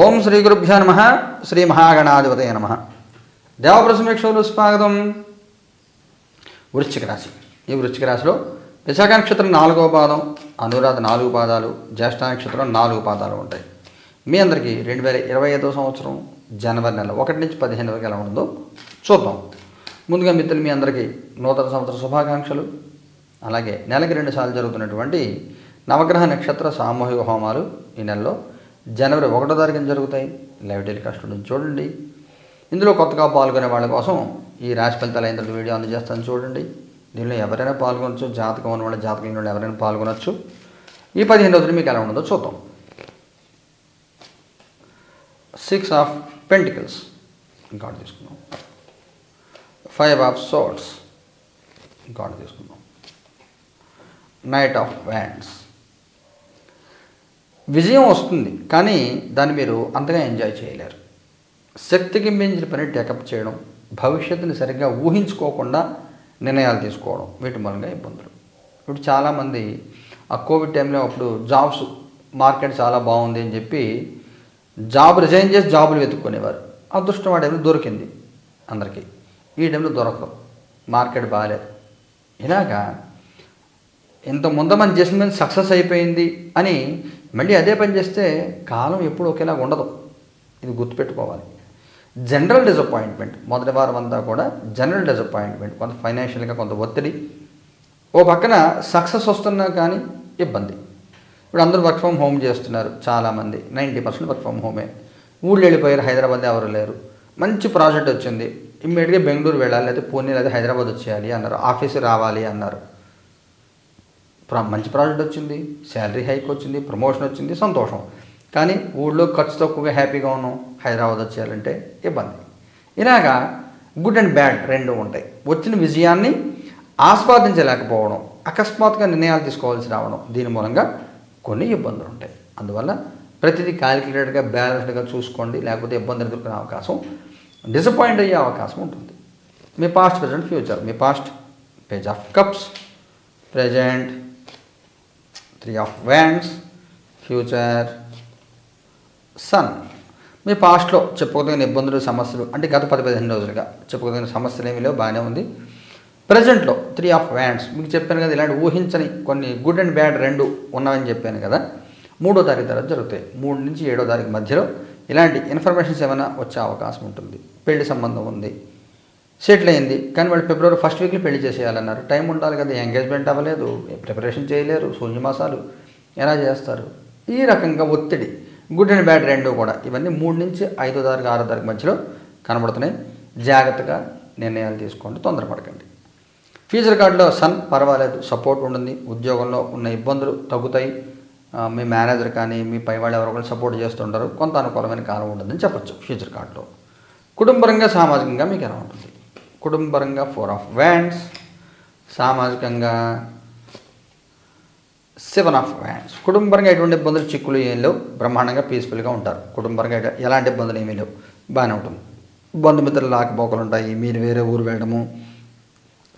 ఓం శ్రీ గురుభ్యో నమ శ్రీ మహాగణాధిపతయ నమ. దేవప్రసమీక్షలు స్వాగతం. వృశ్చిక రాశి. ఈ వృశ్చిక రాశిలో విశాఖ నక్షత్రం నాలుగో పాదం అనురాధ నాలుగు పాదాలు జ్యేష్ఠ నక్షత్రం నాలుగు పాదాలు ఉంటాయి. మీ అందరికీ రెండు వేల ఇరవై ఐదో సంవత్సరం జనవరి నెల ఒకటి నుంచి పదిహేను వరకు ఎలా ఉంటుందో చూద్దాం. ముందుగా మిత్రులు మీ అందరికీ నూతన సంవత్సర శుభాకాంక్షలు. అలాగే నెలకి రెండు సార్లు జరుగుతున్నటువంటి నవగ్రహ నక్షత్ర సామూహిక హోమాలు ఈ నెలలో జనవరి ఒకటో తారీఖున జరుగుతాయి. లైవ్ టెలికాస్ట్ ఉంటుంది చూడండి. ఇందులో కొత్తగా పాల్గొనే వాళ్ళ కోసం ఈ రాశి ఫలితాలు అయిన తర్వాత వీడియో అందజేస్తాను చూడండి. దీనిలో ఎవరైనా పాల్గొనవచ్చు జాతకం ఉన్న వాళ్ళ జాతకం నుండి వాళ్ళు ఎవరైనా పాల్గొనవచ్చు ఈ పదిహేను రోజులు మీకు ఎలా ఉండదో చూద్దాం. సిక్స్ ఆఫ్ పెంటికల్స్ ఇంకోటి తీసుకుందాం. ఫైవ్ ఆఫ్ సోట్స్ ఇంకోటి తీసుకుందాం. నైట్ ఆఫ్ వ్యాండ్స్ విజయం వస్తుంది కానీ దాన్ని మీరు అంతగా ఎంజాయ్ చేయలేరు. శక్తికి మించిన పని టేకప్ చేయడం భవిష్యత్తుని సరిగ్గా ఊహించుకోకుండా నిర్ణయాలు తీసుకోవడం వీటి మూలంగా ఇబ్బందులు. ఇప్పుడు చాలామంది ఆ కోవిడ్ టైంలో అప్పుడు జాబ్స్ మార్కెట్ చాలా బాగుంది అని చెప్పి జాబ్ రిజైన్ చేసి జాబులు వెతుక్కునేవారు. అదృష్టం ఆ టైంలో దొరికింది అందరికీ. ఈ టైంలో దొరకదు మార్కెట్ బాగాలేదు. ఇలాగా ఇంత ముందు మనం చేసిన మీద సక్సెస్ అయిపోయింది అని మళ్ళీ అదే పని చేస్తే కాలం ఎప్పుడు ఒకేలా ఉండదు. ఇది గుర్తుపెట్టుకోవాలి. జనరల్ డిసప్పాయింట్మెంట్ మొదటి వారం అంతా కూడా జనరల్ డిసప్పాయింట్మెంట్ కొంత ఫైనాన్షియల్గా కొంత ఒత్తిడి. ఓ పక్కన సక్సెస్ వస్తున్నా కానీ ఇబ్బంది. ఇప్పుడు అందరూ వర్క్ ఫ్రమ్ హోమ్ చేస్తున్నారు చాలామంది. నైంటీ పర్సెంట్ వర్క్ ఫ్రమ్ హోమే ఊళ్ళు వెళ్ళిపోయారు హైదరాబాద్ ఎవరు లేరు. మంచి ప్రాజెక్ట్ వచ్చింది. ఇమ్మీడియట్గా బెంగళూరు వెళ్ళాలి లేదా పూణే లేదా హైదరాబాద్ వచ్చేయాలి అన్నారు. ఆఫీస్ రావాలి అన్నారు. మంచి ప్రాజెక్ట్ వచ్చింది శాలరీ హైక్ వచ్చింది ప్రమోషన్ వచ్చింది సంతోషం. కానీ ఊళ్ళో ఖర్చు తక్కువగా హ్యాపీగా ఉన్నాం హైదరాబాద్ వచ్చేయాలంటే ఇబ్బంది. ఇలాగా గుడ్ అండ్ బ్యాడ్ రెండు ఉంటాయి. వచ్చిన విజయాన్ని ఆస్వాదించలేకపోవడం అకస్మాత్తుగా నిర్ణయాలు తీసుకోవాల్సి రావడం దీని మూలంగా కొన్ని ఇబ్బందులు ఉంటాయి. అందువల్ల ప్రతిదీ క్యాలిక్యులేటర్గా బ్యాలెన్స్డ్గా చూసుకోండి లేకపోతే ఇబ్బందులు ఎదుర్కొనే అవకాశం డిసప్పాయింట్ అయ్యే అవకాశం ఉంటుంది. మీ past present future me past page of cups present three of wands future sun మీ పాస్ట్లో చెప్పుకోదగిన ఇబ్బందులు సమస్యలు అంటే గత పది పదిహేను రోజులుగా చెప్పుకోదగిన సమస్యలు ఏమీ లేవు బాగానే ఉంది. ప్రజెంట్లో త్రీ ఆఫ్ వ్యాండ్స్ మీకు చెప్పాను కదా ఇలాంటి ఊహించని కొన్ని గుడ్ అండ్ బ్యాడ్ రెండు ఉన్నాయని చెప్పాను కదా మూడో తారీఖు తర్వాత జరుగుతాయి. మూడు నుంచి ఏడో తారీఖు మధ్యలో ఇలాంటి ఇన్ఫర్మేషన్స్ ఏమైనా వచ్చే అవకాశం ఉంటుంది. పెళ్ళి సంబంధం ఉంది. సెటిల్ అయింది. కానీ వాళ్ళు ఫిబ్రవరి ఫస్ట్ వీక్లో పెళ్ళి చేసేయాలన్నారు. టైం ఉండాలి కదా ఎంగేజ్మెంట్ అవ్వలేదు ప్రిపరేషన్ చేయలేరు శూన్యమాసాలు ఎలా చేస్తారు? ఈ రకంగా ఒత్తిడి. గుడ్ అండ్ బ్యాడ్ రెండు కూడా. ఇవన్నీ మూడు నుంచి ఐదో తారీఖు ఆరో తారీఖు మధ్యలో కనబడుతున్నాయి. జాగ్రత్తగా నిర్ణయాలు తీసుకోండి తొందరపడకండి. ఫ్యూచర్ కార్డులో సన్ పర్వాలేదు సపోర్ట్ ఉంటుంది. ఉద్యోగంలో ఉన్న ఇబ్బందులు తగ్గుతాయి. మీ మేనేజర్ కానీ మీ పై వాళ్ళు ఎవరో ఒకరు సపోర్ట్ చేస్తుంటారు. కొంత అనుకూలమైన కాలం ఉంటుందని చెప్పచ్చు ఫ్యూచర్ కార్డులో. కుటుంబరంగా సామాజికంగా మీకు ఎలా ఉంటుంది? కుటుంబపరంగా ఫోర్ ఆఫ్ వ్యాండ్స్ సామాజికంగా సెవెన్ ఆఫ్ వ్యాండ్స్ కుటుంబపరంగా ఎటువంటి ఇబ్బందులు చిక్కులు ఏం లేవు. బ్రహ్మాండంగా పీస్ఫుల్గా ఉంటారు. కుటుంబపరంగా ఎలాంటి ఇబ్బందులు ఏమీ లేవు. బాగానే ఉంటుంది. బంధుమిత్రులు లాకపోకలు ఉంటాయి. మీరు వేరే ఊరు వెళ్ళడము.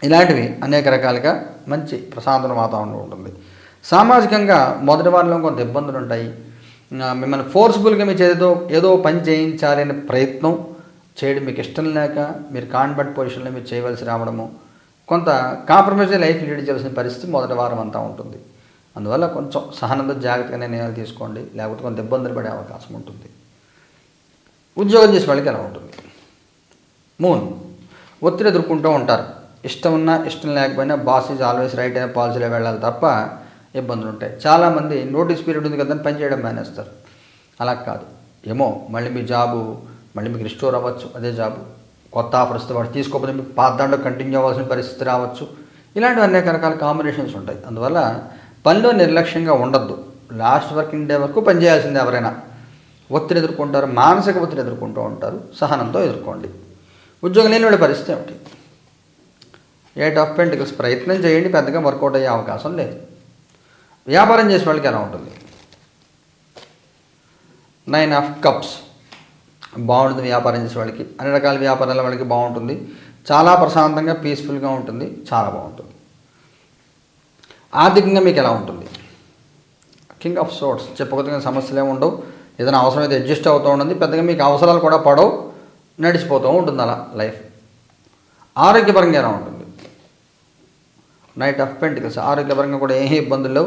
ఇలాంటివి అనేక రకాలుగా మంచి ప్రశాంతమైన వాతావరణం ఉంటుంది. సామాజికంగా మొదటి వారిలో కొంత ఇబ్బందులు ఉంటాయి. మిమ్మల్ని ఫోర్స్ఫుల్గా మీ చేతితో ఏదో పని చేయించాలనే ప్రయత్నం చేయడం మీకు ఇష్టం లేక మీరు కాన్బట్ పొజిషన్లో మీరు చేయవలసి రావడము కొంత కాంప్రమైజ్ లైఫ్ లీడ్ చేయాల్సిన పరిస్థితి మొదటి వారం అంతా ఉంటుంది. అందువల్ల కొంచెం సహనంతో జాగ్రత్తగా నిర్ణయాలు తీసుకోండి లేకపోతే కొంత ఇబ్బందులు పడే అవకాశం ఉంటుంది. ఉద్యోగం చేసే వాళ్ళకి ఎలా ఉంటుంది? మూన్ ఒత్తిడి ఎదుర్కొంటూ ఉంటారు. ఇష్టం ఉన్నా ఇష్టం లేకపోయినా బాస్ ఈజ్ ఆల్వేస్ రైట్ అనే పాలసీలో వెళ్ళాలి తప్ప ఇబ్బందులు ఉంటాయి. చాలామంది నోటీస్ పీరియడ్ ఉంది కదా అని పని చేయడం మానేస్తారు. అలా కాదు. ఏమో మళ్ళీ మీ జాబు మళ్ళీ మీకు రిస్టోర్ అవ్వచ్చు అదే జాబు కొత్త ఆఫర్ వస్తే వాడు తీసుకోకపోతే మీకు పాత దాంట్లో కంటిన్యూ అవ్వాల్సిన పరిస్థితి రావచ్చు. ఇలాంటివి అనేక రకాల కాంబినేషన్స్ ఉంటాయి. అందువల్ల పనిలో నిర్లక్ష్యంగా ఉండద్దు. లాస్ట్ వర్కింగ్ డే వరకు పనిచేయాల్సిందే ఎవరైనా. ఒత్తిడి ఎదుర్కొంటారు మానసిక ఒత్తిడి ఎదుర్కొంటూ ఉంటారు సహనంతో ఎదుర్కోండి. ఉద్యోగం లేని వాళ్ళ పరిస్థితి ఏమిటి? ఎయిట్ ఆఫ్ పెంటికల్స్ ప్రయత్నం చేయండి పెద్దగా వర్కౌట్ అయ్యే అవకాశం లేదు. వ్యాపారం చేసే వాళ్ళకి ఎలా ఉంటుంది? నైన్ ఆఫ్ కప్స్ బాగుంటుంది వ్యాపారం చేసే వాళ్ళకి. అన్ని రకాల వ్యాపారాల వాళ్ళకి బాగుంటుంది. చాలా ప్రశాంతంగా పీస్ఫుల్గా ఉంటుంది. చాలా బాగుంటుంది. ఆర్థికంగా మీకు ఎలా ఉంటుంది? కింగ్ ఆఫ్ సోర్ట్స్ చెప్పుకోదగిన సమస్యలు ఏమి ఉండవు. ఏదైనా అవసరమైతే అడ్జస్ట్ అవుతూ ఉంటుంది పెద్దగా మీకు అవసరాలు కూడా పడవు. నడిచిపోతూ ఉంటుంది అలా లైఫ్ ఆరోగ్యపరంగా ఎలా ఉంటుంది? నైట్ ఆఫ్ పెంటికల్స్ ఆరోగ్యపరంగా కూడా ఏ ఇబ్బందులు లేవు.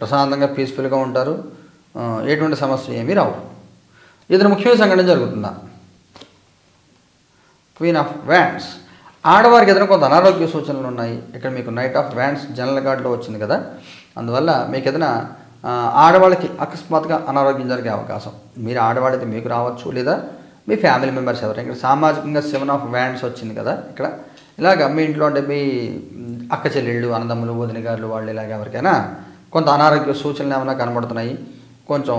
ప్రశాంతంగా పీస్ఫుల్గా ఉంటారు. ఎటువంటి సమస్య ఏమీ రావు. ఏదైనా ముఖ్యమైన సంఘటన జరుగుతుందా? క్వీన్ ఆఫ్ వ్యాండ్స్ ఆడవారికి ఏదైనా కొంత అనారోగ్య సూచనలు ఉన్నాయి. ఇక్కడ మీకు నైట్ ఆఫ్ వ్యాండ్స్ జనరల్ గార్డ్లో వచ్చింది కదా. అందువల్ల మీకు ఏదైనా ఆడవాళ్ళకి అకస్మాత్తుగా అనారోగ్యం జరిగే అవకాశం. మీరు ఆడవాళ్ళైతే మీకు రావచ్చు లేదా మీ ఫ్యామిలీ మెంబర్స్ ఎవరైనా. ఇక్కడ సామాజికంగా సెవెన్ ఆఫ్ వ్యాండ్స్ వచ్చింది కదా ఇక్కడ. ఇలాగ మీ ఇంట్లో అంటే మీ అక్క చెల్లెళ్ళు అన్నదమ్ములు వదిన గారులు వాళ్ళు ఇలాగ ఎవరికైనా కొంత అనారోగ్య సూచనలు ఏమైనా కనబడుతున్నాయి. కొంచెం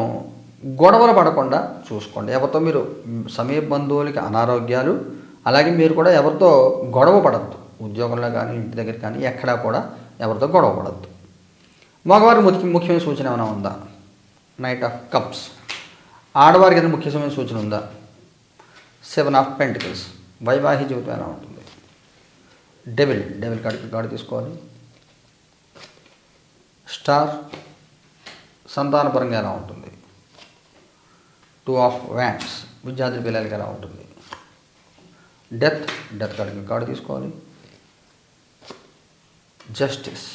గొడవలు పడకుండా చూసుకోండి. ఎవరితో మీరు సమీప బంధువులకి అనారోగ్యాలు అలాగే మీరు కూడా ఎవరితో గొడవ పడద్దు. ఉద్యోగంలో కానీ ఇంటి దగ్గర కానీ ఎక్కడా కూడా ఎవరితో గొడవ పడద్దు. మగవారికి ముఖ్య ముఖ్యమైన సూచన ఏమైనా ఉందా? నైట్ ఆఫ్ కప్స్ ఆడవారికి ఏదైనా ముఖ్యమైన సూచన ఉందా? సెవెన్ ఆఫ్ పెంటికల్స్ వైవాహిక జీవితం ఎలా ఉంటుంది? డెవిల్ డెవిల్ కార్డు కార్డు తీసుకోవాలి. స్టార్ సంతానపరంగా ఎలా ఉంటుంది? టూ ఆఫ్ వ్యాండ్స్ విద్యార్థి పిల్లలకి ఎలా ఉంటుంది? డెత్ డెత్ కార్డు కార్డు తీసుకోవాలి. జస్టిస్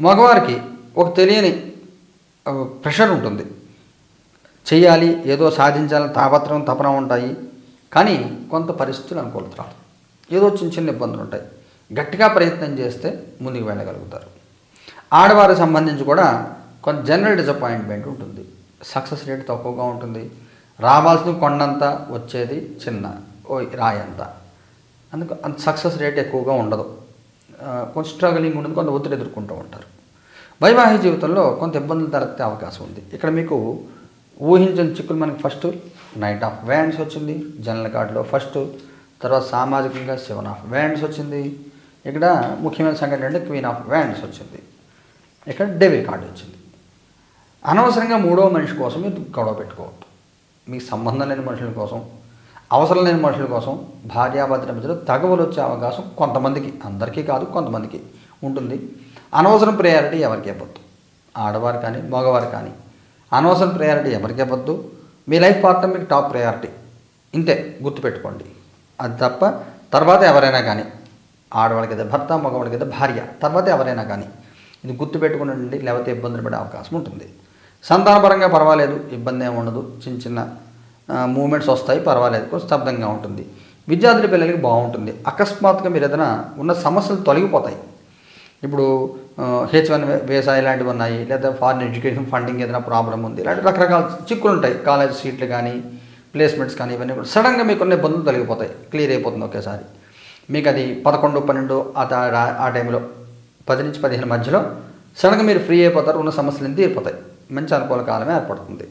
మగవారికి ఒక తెలియని ప్రెషర్ ఉంటుంది. చేయాలి ఏదో సాధించాలని తాపత్రం తపన ఉంటాయి. కానీ కొంత పరిస్థితులు అనుకూలత ఏదో చిన్న చిన్న ఇబ్బందులు ఉంటాయి. గట్టిగా ప్రయత్నం చేస్తే ముందుకు వెళ్ళగలుగుతారు. ఆడవారికి సంబంధించి కూడా కొంత జనరల్ డిసప్పాయింట్మెంట్ ఉంటుంది. సక్సెస్ రేట్ తక్కువగా ఉంటుంది. రావాల్సిన కొండంత వచ్చేది చిన్న ఓ రాయంత. అందుకు అంత సక్సెస్ రేట్ ఎక్కువగా ఉండదు. కొంచెం స్ట్రగలింగ్ ఉండదు కొంత ఒత్తిడి ఎదుర్కొంటూ ఉంటారు. వైవాహిక జీవితంలో కొంత ఇబ్బందులు తలెత్తే అవకాశం ఉంది. ఇక్కడ మీకు ఊహించిన చిక్కులు మనకి ఫస్ట్ నైట్ ఆఫ్ వ్యాండ్స్ వచ్చింది జనరల్ కార్డులో ఫస్ట్ తర్వాత సామాజికంగా సెవెన్ ఆఫ్ వ్యాండ్స్ వచ్చింది. ఇక్కడ ముఖ్యమైన సంఘటన అంటే క్వీన్ ఆఫ్ వ్యాండ్స్ వచ్చింది. ఇక్కడ డెవిల్ కార్డు వచ్చింది. అనవసరంగా మూడో మనిషి కోసం మీరు గొడవ పెట్టుకోవద్దు. మీకు సంబంధం లేని మనుషుల కోసం అవసరం లేని మనుషుల కోసం భార్యాభర్తల మధ్యలో తగవలు వచ్చే అవకాశం కొంతమందికి అందరికీ కాదు కొంతమందికి ఉంటుంది. అనవసరం ప్రయారిటీ ఎవరికి ఇవ్వద్దు. ఆడవారు కానీ మగవారు కానీ. అనవసరం ప్రయారిటీ ఎవరికి ఇవ్వద్దు. మీ లైఫ్ పార్ట్నర్ మీకు టాప్ ప్రయారిటీ. ఇంతే గుర్తుపెట్టుకోండి. అది తప్ప తర్వాత ఎవరైనా కానీ ఆడవాళ్ళకి అయితే భర్త మగవాళ్ళకి అయితే భార్య తర్వాత ఎవరైనా కానీ ఇది గుర్తుపెట్టుకుని లేకపోతే ఇబ్బందులు పడే అవకాశం ఉంటుంది. సంతానపరంగా పర్వాలేదు ఇబ్బంది ఏమి ఉండదు. చిన్న చిన్న మూమెంట్స్ వస్తాయి పర్వాలేదు. కొంచెం స్తబ్దంగా ఉంటుంది. విద్యార్థుల పిల్లలకి బాగుంటుంది. అకస్మాత్తుగా మీరు ఏదైనా ఉన్న సమస్యలు తొలగిపోతాయి. ఇప్పుడు హెచ్ వన్ వేసా ఇలాంటివి ఉన్నాయి లేదా ఫారిన్ ఎడ్యుకేషన్ ఫండింగ్ ఏదైనా ప్రాబ్లం ఉంది ఇలాంటి రకరకాల చిక్కులు ఉంటాయి. కాలేజ్ సీట్లు కానీ ప్లేస్మెంట్స్ కానీ ఇవన్నీ కూడా సడన్గా మీకున్న ఇబ్బందులు తొలగిపోతాయి. క్లియర్ అయిపోతుంది ఒకేసారి. మీకు అది పదకొండు పన్నెండు ఆ ఆ టైంలో పది నుంచి పదిహేను మధ్యలో సడన్గా మీరు ఫ్రీ అయిపోతారు ఉన్న సమస్యలు తీరిపోతాయి. మంచి అనుకూల కాలమే ఏర్పడుతుంది.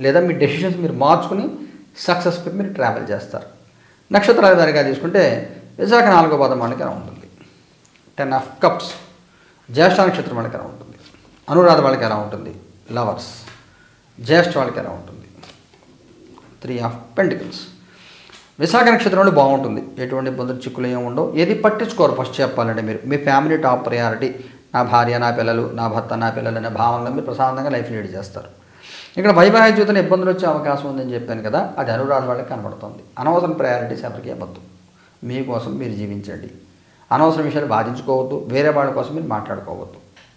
లేదా మీ డెసిషన్స్ మీరు మార్చుకుని సక్సెస్ఫుల్ మీరు ట్రావెల్ చేస్తారు. నక్షత్రాల వారిగా తీసుకుంటే విశాఖ నాలుగో పదమానికి ఎలా ఉంటుంది. టెన్ ఆఫ్ కప్స్ జ్యేష్ఠ నక్షత్రం వాళ్ళకి ఎలా ఉంటుంది. అనురాధ వాళ్ళకి ఎలా ఉంటుంది. లవర్స్ జ్యేష్ఠ వాళ్ళకి ఎలా ఉంటుంది. త్రీ ఆఫ్ పెంటికల్స్ విశాఖ నక్షత్రంలో బాగుంటుంది. ఎటువంటి ఇబ్బందులు చిక్కులు ఏమి ఉండవు. ఏది పట్టించుకోరు ఫస్ట్ చెప్పాలంటే మీరు. మీ ఫ్యామిలీ టాప్ ప్రయారిటీ నా భార్య నా పిల్లలు నా భర్త నా పిల్లలు అనే భావనలో మీరు ప్రశాంతంగా లైఫ్ లీడ్ చేస్తారు. ఇక్కడ వైవాహిక జీవితంలో ఇబ్బందులు వచ్చే అవకాశం ఉందని చెప్పాను కదా అది అనురాధ వాళ్ళకి కనబడుతుంది. అనవసరం ప్రయారిటీస్ ఎవరికి ఇవ్వద్దు. మీకోసం మీరు జీవించండి. అనవసరం విషయాలు బాధించుకోవద్దు వేరే వాళ్ళ కోసం మీరు మాట్లాడుకోవద్దు.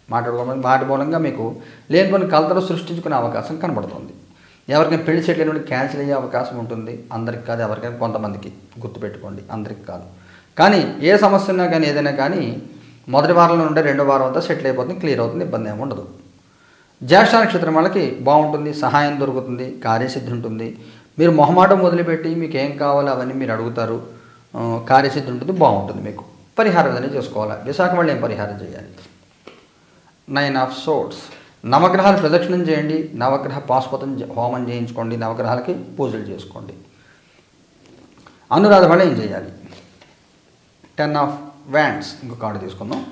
మాట్లాడుకోవడం వాటి మూలంగా మీకు లేని కొన్ని కలతలు సృష్టించుకునే అవకాశం కనబడుతుంది. ఎవరికైనా పెళ్ళి చేయట్లేని క్యాన్సిల్ అయ్యే అవకాశం ఉంటుంది. అందరికి కాదు ఎవరికైనా కొంతమందికి గుర్తుపెట్టుకోండి. అందరికి కాదు. కానీ ఏ సమస్య ఉన్నా కానీ ఏదైనా కానీ మొదటి వారంలో నుండి రెండో వారం అంతా సెటిల్ అయిపోతుంది క్లియర్ అవుతుంది ఇబ్బంది ఏమి ఉండదు. జ్యేష్ఠ నక్షత్రం వాళ్ళకి బాగుంటుంది సహాయం దొరుకుతుంది కార్యసిద్ధి ఉంటుంది. మీరు మొహమాటం వదిలిపెట్టి మీకు ఏం కావాలో అవన్నీ మీరు అడుగుతారు. కార్యసిద్ధి ఉంటుంది బాగుంటుంది మీకు. పరిహారం అనేది చేసుకోవాలి. విశాఖ వాళ్ళు ఏం పరిహారం చేయాలి? నైన్ ఆఫ్ సోట్స్ నవగ్రహాలు ప్రదక్షిణం చేయండి నవగ్రహ పాశుపతం హోమం చేయించుకోండి నవగ్రహాలకి పూజలు చేసుకోండి. అనురాధ వాళ్ళు ఏం చేయాలి? టెన్ ఆఫ్ వ్యాండ్స్ ఇంకో కార్డు తీసుకుందాం.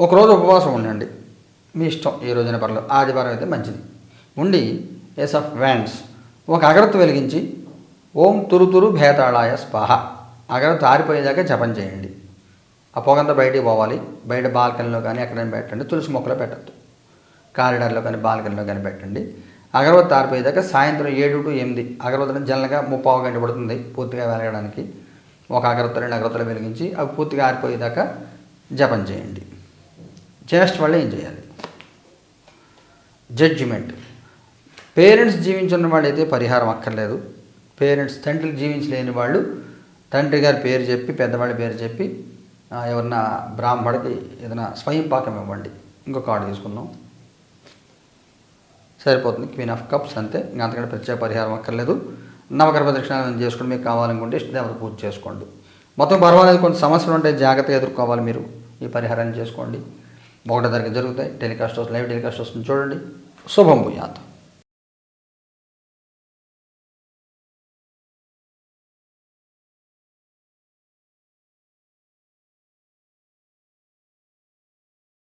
ఒకరోజు ఉపవాసం ఉండండి. మీ ఇష్టం ఏ రోజైనా పర్లేదు. ఆదివారం అయితే మంచిది. ఉండి ఎస్ ఆఫ్ వ్యాండ్స్ ఒక అగరత్తు వెలిగించి ఓం తురుతురు భేతాళాయ స్పాహ. అగరత్తు ఆరిపోయేదాకా జపం చేయండి. ఆ పొగంతా బయటికి పోవాలి. బయట బాల్కనీలో కానీ ఎక్కడైనా పెట్టండి. తులసి మొక్కలో పెట్టద్దు. కారిడార్లో కానీ బాల్కనీలో కానీ పెట్టండి. అగరవత్తి ఆరిపోయేదాకా సాయంత్రం ఏడు టు ఎనిమిది. అగరవత్తులు జనరల్గా ముప్పావు గంట పడుతుంది పూర్తిగా వెలగడానికి. ఒక అగరవత్తులు రెండు అగరవత్తులు వెలిగించి అవి పూర్తిగా ఆరిపోయేదాకా జపం చేయండి. చేస్ట్ వాళ్ళు ఏం చేయాలి? జడ్జిమెంట్ పేరెంట్స్ జీవించిన వాళ్ళైతే పరిహారం అక్కర్లేదు. పేరెంట్స్ తండ్రి జీవించలేని వాళ్ళు తండ్రి గారి పేరు చెప్పి పెద్దవాళ్ళ పేరు చెప్పి ఎవరన్నా బ్రాహ్మడికి ఏదైనా స్వయం పాకం ఇవ్వండి. ఇంకో కార్డు తీసుకుందాం. సరిపోతుంది. క్వీన్ ఆఫ్ కప్స్ అంతే. ఇంకా అంతకంటే ప్రత్యేక పరిహారం అక్కర్లేదు. నవగర్భ దక్షిణాలను చేసుకుని మీకు కావాలనుకుంటే ఇష్టదేవత పూజ చేసుకోండి. మొత్తం పర్వాలేదు. కొన్ని సమస్యలు ఉంటాయి జాగ్రత్తగా ఎదుర్కోవాలి మీరు. ఈ పరిహారాన్ని చేసుకోండి. ఒకటో దగ్గర జరుగుతాయి. టెలికాస్ట్ వస్తుంది లైవ్ టెలికాస్ట్ వస్తుంది చూడండి. శుభం భూయాత్.